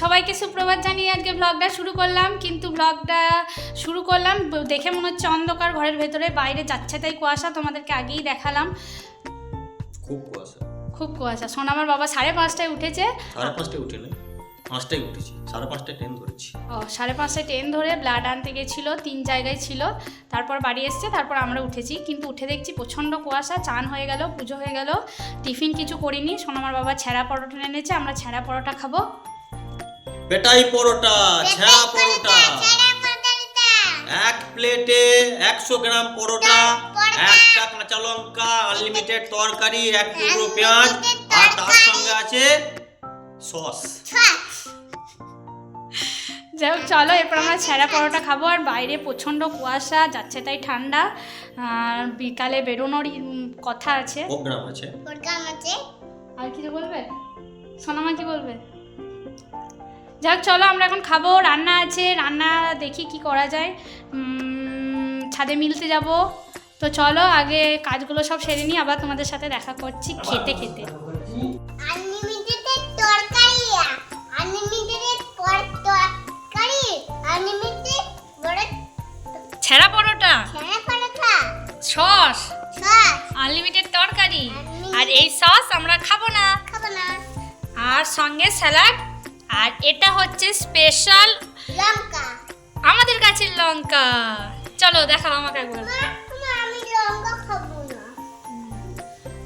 সবাইকে সুপ্রভাত জানিয়ে আজকে ব্লগটা শুরু করলাম। কিন্তু ব্লগটা শুরু করলাম দেখে মনে হচ্ছে অন্ধকার ঘরের ভেতরে বাইরে যাচ্ছে তাই কুয়াশা তোমাদেরকে আগেই দেখালাম। খুব কুয়াশা। খুব কুয়াশা। শোন আমার বাবা সাড়ে পাঁচটায় উঠেছে। সাড়ে পাঁচটায় উঠে পাঁচটায় উঠেছি সাড়ে পাঁচটায় ট্রেন ধরেছি। ও সাড়ে পাঁচটায় ট্রেন ধরে ব্লাড আনতে গেছিল তিন জায়গায় ছিল। তারপর বাড়ি এসছে তারপর আমরা উঠেছি। কিন্তু উঠে দেখছি প্রচণ্ড কুয়াশা চান হয়ে গেল পুজো হয়ে গেল। টিফিন কিছু করিনি। শোন আমার বাবা ছেঁড়া পরোটা এনেছে আমরা ছেঁড়া পরোটা খাব। পেটাই পরোটা ছেঁড়া পরোটা এক প্লেটে একশো গ্রাম পরোটা একটা কাঁচা লঙ্কা আনলিমিটেড তরকারি এক টুকরো পেঁয়াজ আর তার সঙ্গে আছে সস। যাই হোক চলো এরপর আমরা ছেঁড়া পরোটা খাব। আর বাইরে প্রচণ্ড কুয়াশা যাচ্ছে তাই ঠান্ডা। আর বিকালে বেরোনোর কথা আছে। প্রোগ্রাম আছে। আর কিছু বলবে? সোনামা কি বলবে? যাক চলো আমরা এখন খাব রান্না আছে রান্না দেখি কি করা যায়। ছাদে মিলতে যাব। তো চলো আগে কাজগুলো সব সেরে নিই আবার তোমাদের সাথে দেখা করছি খেতে খেতে। ছেঁড়া পরোটা? সস? সস। আনলিমিটেড তরকারি? আর এই সস আমরা খাব না। খাব না। আর সঙ্গে স্যালাড? আর এটা হচ্ছে স্পেশাল লঙ্কা। আমাদের কাছের লঙ্কা। চলো দেখাও আমাকে একবার। মা মা, আমি লঙ্কা খাব না।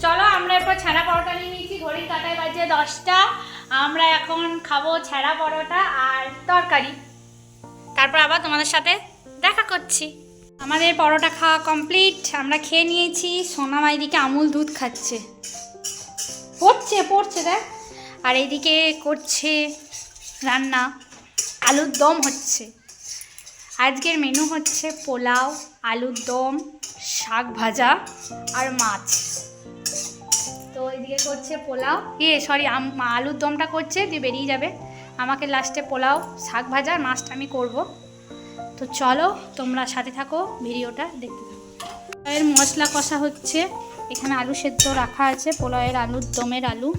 চলো আমরা এরপর ছাড়া পরোটা নিয়ে নিয়েছি ঘড়ির কাটায় বাজে দশটা। আমরা এখন খাব ছাড়া পরোটা আর তরকারি। তারপর আবার তোমাদের সাথে দেখা করছি। আমাদের পরোটা খাওয়া কমপ্লিট আমরা খেয়ে নিয়েছি সোনা মাইদিকে আমুল দুধ খাচ্ছে। পড়ছে পড়ছে দেখ। আর এইদিকে করছে রান্না। আলুর দম হচ্ছে। আজকের মেনু হচ্ছে পোলাও, আলুর দম, শাক ভাজা আর মাছ। তো এদিকে করছে পোলাও। ইয়ে সরি আলুর দমটা করছে, দিয়ে বেরিয়ে যাবে। আমাকে লাস্টে পোলাও, শাক ভাজা আর মাছটা আমি করব। তো চলো, তোমরা সাথে থাকো, ভিডিওটা দেখতে পোলাওয়ের মশলা কষা হচ্ছে। এখানে আলু সেদ্ধ রাখা আছে, পোলাওয়ের আলুর দমের আলু।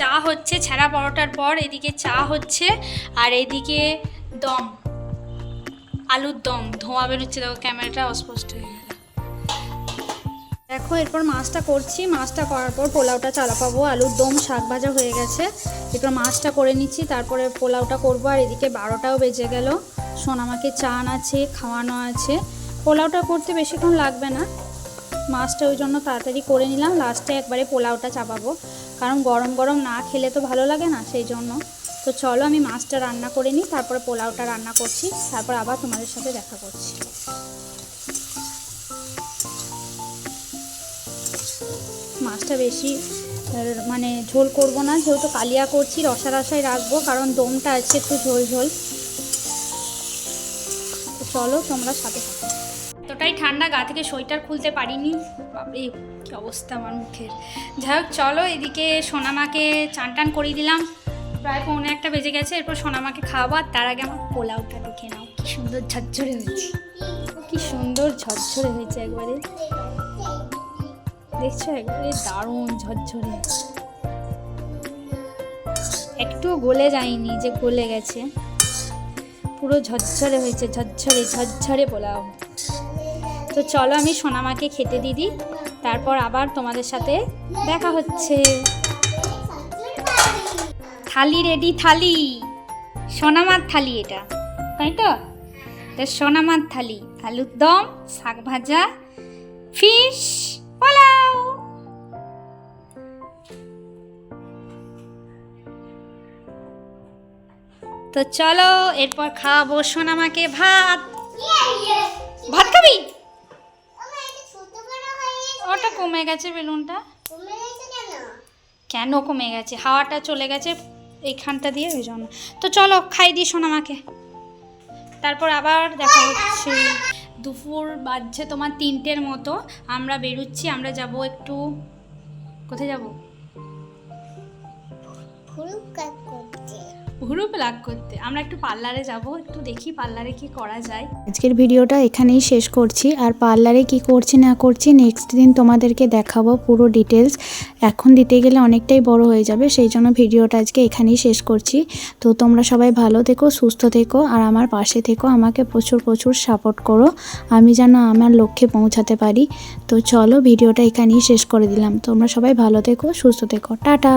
চা হচ্ছে, ছেঁড়া পরোটার পর এদিকে চা হচ্ছে আর এদিকে দম, আলুর দম, ধোঁয়া বেরোচ্ছে, দেখো ক্যামেরাটা অস্পষ্ট হয়ে গেল। দেখো, এরপর মাছটা করছি, মাছটা করার পর পোলাওটা চালাপাবো, আলুর দম, শাক ভাজা হয়ে গেছে। এরপর মাছটা করে নিচ্ছি, তারপরে পোলাওটা করব, আর এদিকে বারোটাও বেজে গেল। সোনামাকে চান আছে, খাওয়ানো আছে। পোলাওটা করতে বেশিক্ষণ লাগবে না। মাছটা ওই জন্য তাড়াতাড়ি করে নিলাম, লাস্টে একবারে পোলাওটা চাপাবো। কারণ গরম গরম না খেলে তো ভালো লাগে না সেই জন্য। তো চলো আমি মাছটা রান্না করে নিই, তারপরে পোলাওটা রান্না করছি, তারপর আবার তোমাদের সাথে দেখা করছি। মাছটা বেশি মানে ঝোল করব না, যেহেতু কালিয়া করছি, রসা রসাই রাখব, কারণ দমটা আছে একটু ঝোল ঝোল। চলো তোমরা সাথে থাকো। এতটাই ঠান্ডা, গা থেকে সোয়েটার খুলতে পারিনি। বাপরে, কি অবস্থা আমার মুখের। যাই হোক, চলো এদিকে সোনামাকে চান টান করিয়ে দিলাম। প্রায় পৌনে একটা বেজে গেছে, এরপর সোনামাকে খাওয়াবো, আর তার আগে আমার পোলাওটা দেখে নাও। কি সুন্দর ঝরঝরে হয়েছে। কি সুন্দর ঝরঝরে হয়েছে একবারে। দেখছ, একবারে দারুণ ঝরঝরে। একটু গলে যায়নি যে গলে গেছে। পুরো ঝরঝরে হয়েছে, ঝরঝরে ঝরঝরে পোলাও। তো চলো আমি সোনামাকে খেতে দিদি তারপর আবার তোমাদের সাথে দেখা হচ্ছে। থালি রেডি থালি। সোনামার থালি এটা তাই তো? সোনামার থালি। আলুর দম শাক ভাজা ফিশ পোলাও। তো চলো এরপর খাওয়াবো সোনামাকে ভাত। ভাত খাবি? কমে গেছে বেলুনটা? কেন? কমে গেছে? হাওয়াটা চলে গেছে এইখানটা দিয়ে ওই জন্য। তো চলো খাই দিই আমাকে। তারপর আবার দেখা হচ্ছে। দুপুর বাজছে তোমার তিনটের মতো। আমরা বেরোচ্ছি আমরা যাব একটু কোথায় যাব? ভুরু প্লাক করতে। আমরা একটু পার্লারে যাব, একটু দেখি পার্লারে কি করা যায়। আজকের ভিডিওটা এখানেই শেষ করছি। আর পার্লারে কি করছি না করছি নেক্সট দিন তোমাদেরকে দেখাবো পুরো ডিটেলস এখন দিতে গেলে অনেকটাই বড় হয়ে যাবে, সেই জন্য ভিডিওটা আজকে এখানেই শেষ করছি। তো তোমরা সবাই ভালো থেকো, সুস্থ থেকো, আর আমার পাশে থেকো, আমাকে প্রচুর প্রচুর সাপোর্ট করো। আমি যেন আমার লক্ষ্যে পৌঁছাতে পারি। তো চলো ভিডিওটা এখানেই শেষ করে দিলাম। তোমরা সবাই ভালো থেকো, সুস্থ থেকো। টাটা!